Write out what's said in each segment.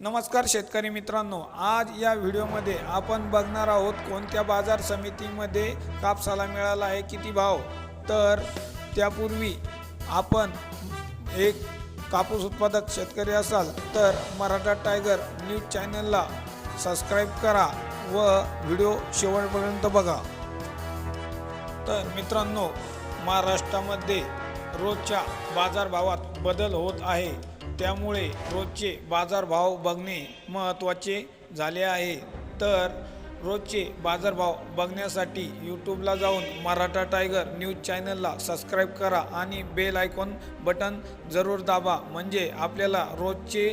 नमस्कार शेतकरी मित्रांनो आज या व्हिडिओमध्ये आपण बघणार आहोत कोणत्या बाजार समितीमध्ये कापसाला मिळाला आहे किती भाव. तर त्यापूर्वी आपण एक कापूस उत्पादक शेतकरी असाल तर मराठा टायगर न्यूज चॅनलला सबस्क्राईब करा व व्हिडिओ शेवटपर्यंत बघा. तर मित्रांनो महाराष्ट्रामध्ये रोजच्या बाजारभावात बदल होत आहे. त्यामुळे रोजचे बाजारभाव बघणे महत्त्वाचे झाले आहे. तर रोजचे बाजारभाव बघण्यासाठी यूट्यूबला जाऊन मराठा टायगर न्यूज चॅनलला सबस्क्राईब करा आणि बेल आयकॉन बटन जरूर दाबा. म्हणजे आपल्याला रोजचे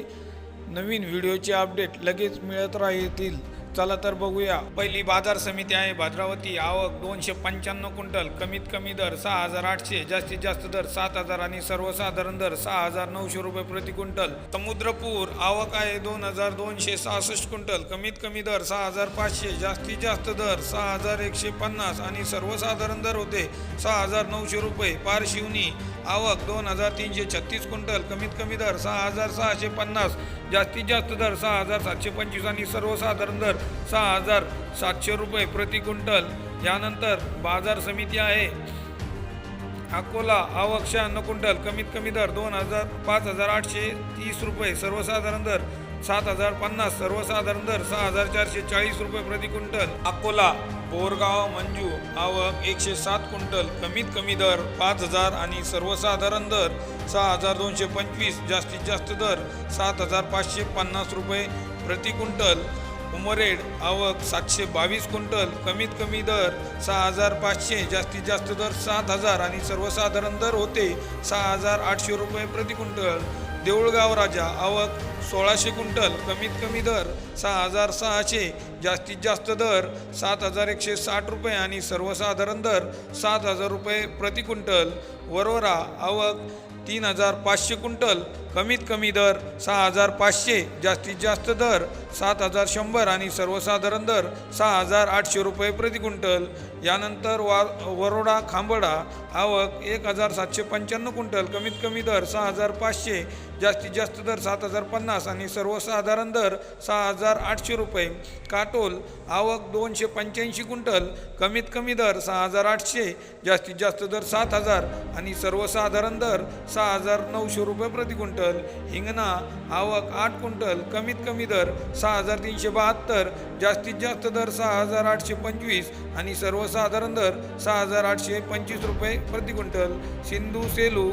नवीन व्हिडिओचे अपडेट लगेच मिळत राहतील. चला तर बघूया. पहिली बाजार समिती आहे भद्रावती. आवक दोनशे पंच्याण्णव क्विंटल. कमीत कमी दर सहा हजार आठशे. जास्तीत जास्त दर सात हजार आणि सर्वसाधारण दर सहा हजार नऊशे रुपये प्रति क्विंटल. समुद्रपूर आवक आहे दोन हजार दोनशे सहासष्ट क्विंटल. कमीत कमी दर सहा हजार पाचशे. जास्तीत जास्त दर सहा हजार एकशे पन्नास आणि सर्वसाधारण दर होते सहा हजार नऊशे रुपये. पारशिवनी आवक दोन हजार तीनशे छत्तीस क्विंटल. कमीत कमी दर सहा हजार सहाशे पन्नास. जास्तीत जास्त दर सहा हजार सातशे पंचवीस आणि सर्वसाधारण दर सहा हजार सातशे रुपये प्रति क्विंटल. यानंतर बाजार समिती आहे. अकोला आवक शहाण्णव क्विंटल कमीत कमी दर दोन हजार पाच हजार आठशे तीस रुपये सर्वसाधारण दर सात हजार पन्नास सर्वसाधारण दर सहा हजार चारशे चाळीस रुपये प्रति क्विंटल. अकोला बोरगाव मंजू आवक एकशे सात क्विंटल कमीत कमी दर पाच हजार आणि सर्वसाधारण दर सहा हजार दोनशे पंचवीस जास्तीत जास्त दर सात हजार पाचशे पन्नास रुपये प्रति क्विंटल. उमरेड आवक सातशे बावीस क्विंटल कमीत कमी दर सहा हजार पाचशे जास्तीत जास्त दर सात हजार आणि सर्वसाधारण दर होते सहा हजार आठशे रुपये प्रति क्विंटल. देऊळगाव राजा आवक सोळाशे क्विंटल कमीत कमी दर सहा हजार सहाशे जास्तीत जास्त दर सात हजार एकशे साठ रुपये आणि सर्वसाधारण दर सात हजार रुपये प्रति क्विंटल. वरोरा आवक तीन हजार पाचशे क्विंटल कमीत कमी दर सहा हजार पाचशे जास्तीत जास्त दर सात हजार शंभर आणि सर्वसाधारण दर सहा हजार आठशे रुपये प्रति क्विंटल. यानंतर वा वरोडा खांबडा आवक एक हजार सातशे पंच्याण्णव क्विंटल कमीत कमी दर सहा हजार पाचशे जास्तीत जास्त दर सात हजार पन्नास आणि सर्वसाधारण दर सहा हजार आठशे रुपये. काटोल आवक दोनशे पंच्याऐंशी क्विंटल कमीत कमी दर सहा हजार आठशे जास्तीत जास्त दर सात हजार आणि सर्वसाधारण दर सहा हजार नऊशे रुपये प्रति क्विंटल. हिंगणा आवक आठ क्विंटल कमीत कमी दर सहा हजार तीनशे बहात्तर जास्तीत जास्त दर सहा हजार आठशे पंचवीस आणि सर्वसाधारण दर सहा हजार आठशे पंचवीस रुपये प्रति क्विंटल. सिंधू सेलू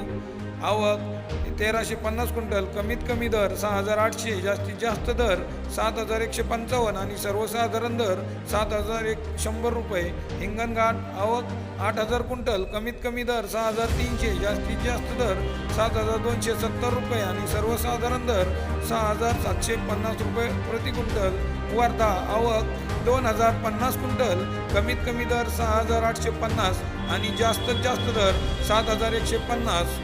आवक तेराशे पन्नास क्विंटल कमीत कमी दर सहा हजार आठशे जास्तीत जास्त दर सात हजार एकशे पंचावन्न आणि सर्वसाधारण दर सात हजार एक शंभर रुपये. हिंगणघाट आवक आठ हजार क्विंटल कमीत कमी दर सहा हजार तीनशे जास्तीत जास्त दर सात हजार दोनशे सत्तर रुपये आणि सर्वसाधारण दर सहा हजार सातशे पन्नास रुपये प्रति क्विंटल. वर्धा आवक दोन हजार पन्नास क्विंटल कमीत कमी दर सहा हजार आठशे पन्नास आणि जास्तीत जास्त दर सात हजार एकशे पन्नास.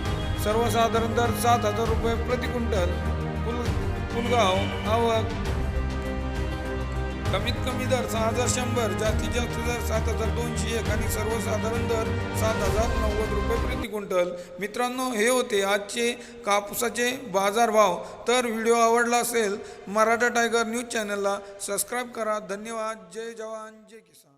सर्वसाधारण दर सात हजार रुपये प्रति क्विंटल. पुल पुलगाव आवक. कमीत कमी दर सहा हजार शंभर जास्तीत जास्त दर सात हजार दोनशे एक आणि सर्वसाधारण दर सात हजार नव्वद रुपये प्रति क्विंटल. मित्रांनो हे होते आजचे कापसाचे बाजारभाव. तर व्हिडिओ आवडला असेल मराठा टायगर न्यूज चॅनलला सबस्क्राईब करा. धन्यवाद. जय जवान. जय किसान.